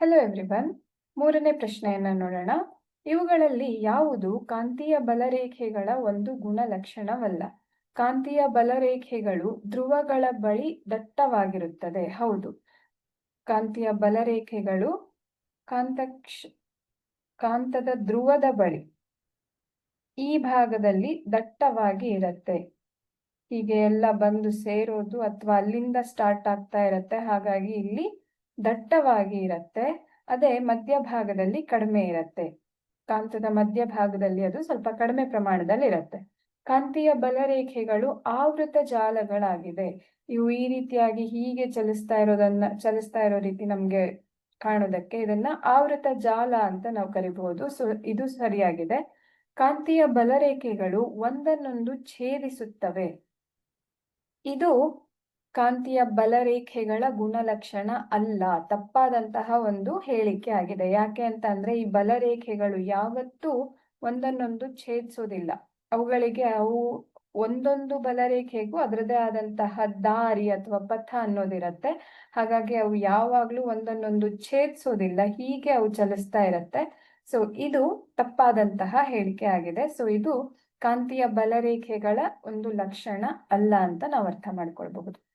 Hello everyone ಮೂರನೇ ಪ್ರಶ್ನೆಯನ್ನ ನೋಡೋಣ. ಇವುಗಳಲ್ಲಿ ಯಾವುದು ಕಾಂತೀಯ ಬಲರೇಖೆಗಳ ಒಂದು ಗುಣಲಕ್ಷಣವಲ್ಲ? ಕಾಂತೀಯ ಬಲರೇಖೆಗಳು ಧ್ರುವಗಳ ಬಳಿ ದಟ್ಟವಾಗಿರುತ್ತದೆ ಹೌದು. ಕಾಂತೀಯ ಬಲರೇಖೆಗಳು ಕಾಂತಕ್ಷ, ಕಾಂತದ ಧ್ರುವದ ಬಳಿ ಈ ಭಾಗದಲ್ಲಿ ದಟ್ಟವಾಗಿ ಇರುತ್ತೆ. ಹೀಗೆ ಎಲ್ಲ ಬಂದು ಸೇರೋದು ಅಥವಾ ಅಲ್ಲಿಂದ ಸ್ಟಾರ್ಟ್ ಆಗ್ತಾ ಇರತ್ತೆ. ಹಾಗಾಗಿ ಇಲ್ಲಿ ದಟ್ಟವಾಗಿ ಇರತ್ತೆ, ಅದೇ ಮಧ್ಯಭಾಗದಲ್ಲಿ ಕಡಿಮೆ ಇರತ್ತೆ. ಕಾಂತದ ಮಧ್ಯಭಾಗದಲ್ಲಿ ಅದು ಸ್ವಲ್ಪ ಕಡಿಮೆ ಪ್ರಮಾಣದಲ್ಲಿ ಇರತ್ತೆ. ಕಾಂತೀಯ ಬಲರೇಖೆಗಳು ಆವೃತ ಜಾಲಗಳಾಗಿದೆ ಇವು ಈ ರೀತಿಯಾಗಿ ಹೀಗೆ ಚಲಿಸ್ತಾ ಇರೋದನ್ನ, ಚಲಿಸ್ತಾ ಇರೋ ರೀತಿ ನಮ್ಗೆ ಕಾಣೋದಕ್ಕೆ ಇದನ್ನ ಆವೃತ ಜಾಲ ಅಂತ ನಾವು ಕರಿಬಹುದು. ಸೊ, ಇದು ಸರಿಯಾಗಿದೆ. ಕಾಂತೀಯ ಬಲರೇಖೆಗಳು ಒಂದನ್ನೊಂದು ಛೇದಿಸುತ್ತವೆ. ಇದು ಕಾಂತೀಯ ಬಲರೇಖೆಗಳ ಗುಣಲಕ್ಷಣ ಅಲ್ಲ. ತಪ್ಪಾದಂತಹ ಒಂದು ಹೇಳಿಕೆ ಆಗಿದೆ. ಯಾಕೆ ಅಂತ ಅಂದ್ರೆ, ಈ ಬಲರೇಖೆಗಳು ಯಾವತ್ತೂ ಒಂದನ್ನೊಂದು ಛೇದಿಸೋದಿಲ್ಲ. ಅವುಗಳಿಗೆ ಅವು ಒಂದೊಂದು ಬಲರೇಖೆಗೂ ಅದರದೇ ಆದಂತಹ ದಾರಿ ಅಥವಾ ಪಥ ಅನ್ನೋದಿರತ್ತೆ. ಹಾಗಾಗಿ ಅವು ಯಾವಾಗ್ಲೂ ಒಂದನ್ನೊಂದು ಛೇದಿಸೋದಿಲ್ಲ. ಹೀಗೆ ಅವು ಚಲಿಸ್ತಾ ಇರತ್ತೆ. ಸೊ ಇದು ತಪ್ಪಾದಂತಹ ಹೇಳಿಕೆ ಆಗಿದೆ. ಸೊ ಇದು ಕಾಂತೀಯ ಬಲರೇಖೆಗಳ ಒಂದು ಲಕ್ಷಣ ಅಲ್ಲ ಅಂತ ನಾವು ಅರ್ಥ ಮಾಡ್ಕೊಳ್ಬಹುದು.